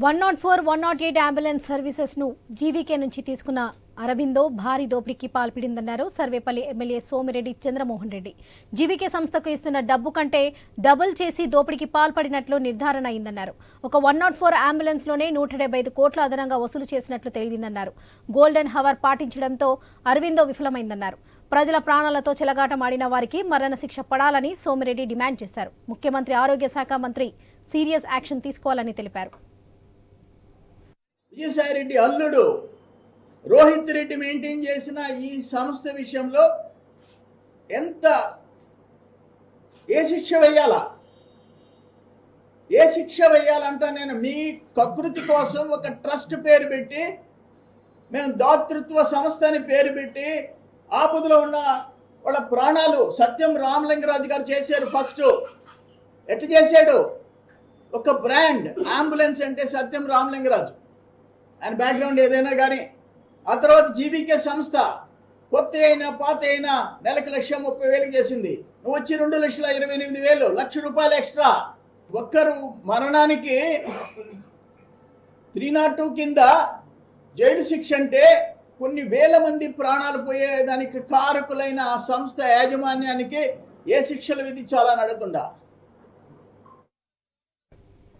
One not four one not eight ambulance సర్వీసెస్ను GVK నుంచి తీసుకున్న అరబిందో భారీ దోపిడీకి పాల్పడిందన్నారు సర్వేపల్లి ఎమ్మెల్యే సోమిరెడ్డి చంద్రమోహన్ రెడ్డి. జీవీకే సంస్థకు ఇస్తున్న డబ్బు కంటే డబుల్ చేసి దోపిడీకి పాల్పడినట్లు నిర్ధారణ అయిందన్నారు. ఒక వన్ నాట్ ఫోర్ అంబులెన్స్లోనే నూట డెబ్బై ఐదు కోట్ల అదనంగా వసూలు చేసినట్లు తేలిందన్నారు. గోల్డెన్ హవర్ పాటించడంతో అరవిందో విఫలమైందన్నారు. ప్రజల ప్రాణాలతో చెలగాటమాడిన వారికి మరణశిక్ష పడాలని సోమిరెడ్డి డిమాండ్ చేశారు. ముఖ్యమంత్రి ఆరోగ్య శాఖ మంత్రి సీరియస్ యాక్షన్ తీసుకోవాలని తెలిపారు. విజయసాయిరెడ్డి అల్లుడు రోహిత్ రెడ్డి మెయింటైన్ చేసిన ఈ సంస్థ విషయంలో ఎంత ఏ శిక్ష వేయాలా? ఏ శిక్ష వేయాలంట నేను మీ కకృతి కోసం ఒక ట్రస్ట్ పేరు పెట్టి మేము దాతృత్వ సంస్థ అని పేరు పెట్టి ఆపదలో ఉన్న వాళ్ళ ప్రాణాలు సత్యం రామలింగరాజు గారు చేశారు ఫస్ట్ ఎట్లా చేశాడు? ఒక బ్రాండ్ అంబులెన్స్ అంటే సత్యం రామలింగరాజు ఆయన బ్యాక్గ్రౌండ్ ఏదైనా కానీ ఆ తర్వాత జీవికే సంస్థ కొత్త అయినా పాత అయినా నెలకు లక్ష ముప్పై వేలు చేసింది. నువ్వు వచ్చి రెండు లక్షల ఇరవై ఎనిమిది వేలు లక్ష రూపాయలు ఎక్స్ట్రా. ఒక్కరు మరణానికి త్రీ నాట్ టూ కింద జైలు శిక్ష అంటే కొన్ని వేల మంది ప్రాణాలు పోయేదానికి కారకులైన ఆ సంస్థ యాజమాన్యానికి ఏ శిక్షలు విధించాలని అడుగుతుండా?